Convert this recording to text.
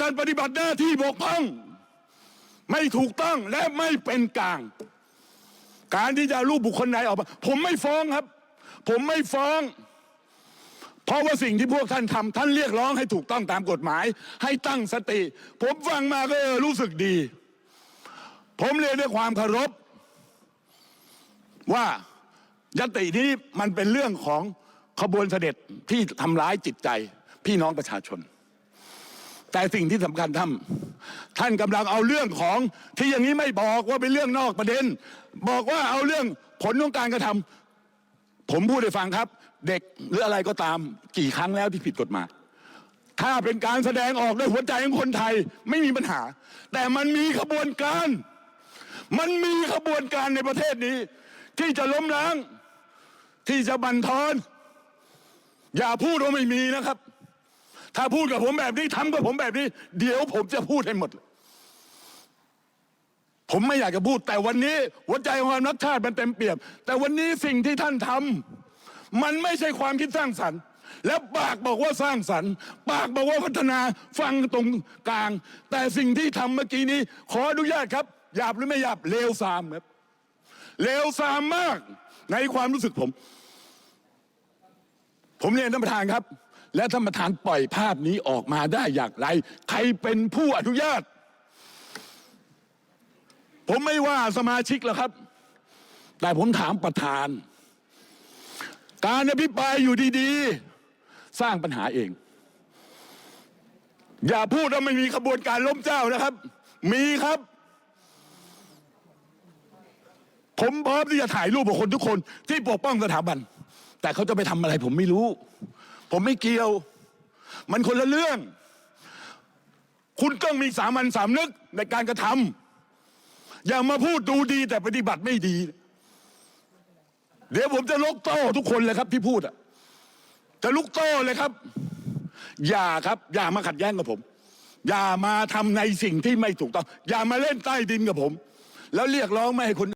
ท่านปฏิบัติหน้าที่บกพร่อง ไม่ถูกต้องและไม่เป็นกลาง การที่จะรูปบุคคลไหนออกมา ผมไม่ฟ้องครับ ผมไม่ฟ้อง เพราะว่าสิ่งที่พวกท่านทำท่านเรียกร้องให้ถูกต้องตามกฎหมาย ให้ตั้งสติ ผมฟังมาก็รู้สึกดี ผมเรียนด้วยความเคารพว่ายตินี้มันเป็นเรื่องของขบวนเสด็จที่ทำร้ายจิตใจ พี่น้องประชาชน แต่สิ่งที่สำคัญท่านท่านกำลังเอาเรื่องของที่อย่างนี้ไม่บอกว่าเป็นเรื่องนอกประเด็น บอกว่าเอาเรื่องผลของการกระทำผมพูดให้ฟังครับ เด็กหรืออะไรก็ตามกี่ครั้งแล้วที่ผิดกฎหมายถ้าเป็นการแสดงออกด้วยหัวใจของคนไทยไม่มีปัญหา แต่มันมีขบวนการ มันมีขบวนการในประเทศนี้ ที่จะล้มล้าง ที่จะบั่นทอน อย่าพูดว่าไม่มีนะครับ ถ้าพูดกับผมแบบนี้ทำกับผมแบบนี้ เดี๋ยวผมจะพูดให้หมด ผมไม่อยากจะพูด แต่วันนี้ หัวใจของความรักชาติมันเต็มเปี่ยม แต่วันนี้สิ่งที่ท่านทำมันไม่ใช่ความคิดสร้างสรรค์ แล้วปากบอกว่าสร้างสรรค์ ปากบอกว่าพัฒนาฟังตรงกลาง แต่สิ่งที่ทำเมื่อกี้นี้ ขออนุญาตครับหยาบหรือไม่หยาบเลวทรามครับเลวทรามมากในความรู้สึกผม ผมเรียนท่านประธานครับ และท่านประธานปล่อยภาพนี้ออกมาได้อย่างไร ใครเป็นผู้อนุญาต ผมไม่ว่าสมาชิกแล้วครับ แต่ผมถามประธาน การอภิปรายอยู่ดีๆ สร้างปัญหาเอง อย่าพูดว่าไม่มีขบวนการล้มเจ้านะครับ มีครับผมพร้อมที่จะถ่ายรูปกับคนทุกคนที่ปกป้องสถาบัน แต่เขาจะไปทำอะไรผมไม่รู้ ผมไม่เกี่ยว มันคนละเรื่อง คุณต้องมีสามัญสำนึกในการกระทำอย่ามาพูดดูดีแต่ปฏิบัติไม่ดี เดี๋ยวผมจะลุกโต้ทุกคนเลยครับที่พูดอะจะลุกโต้เลยครับ อย่าครับ อย่ามาขัดแย้งกับผม อย่ามาทำในสิ่งที่ไม่ถูกต้อง อย่ามาเล่นใต้ดินกับผม แล้วเรียกร้องไม่ให้คน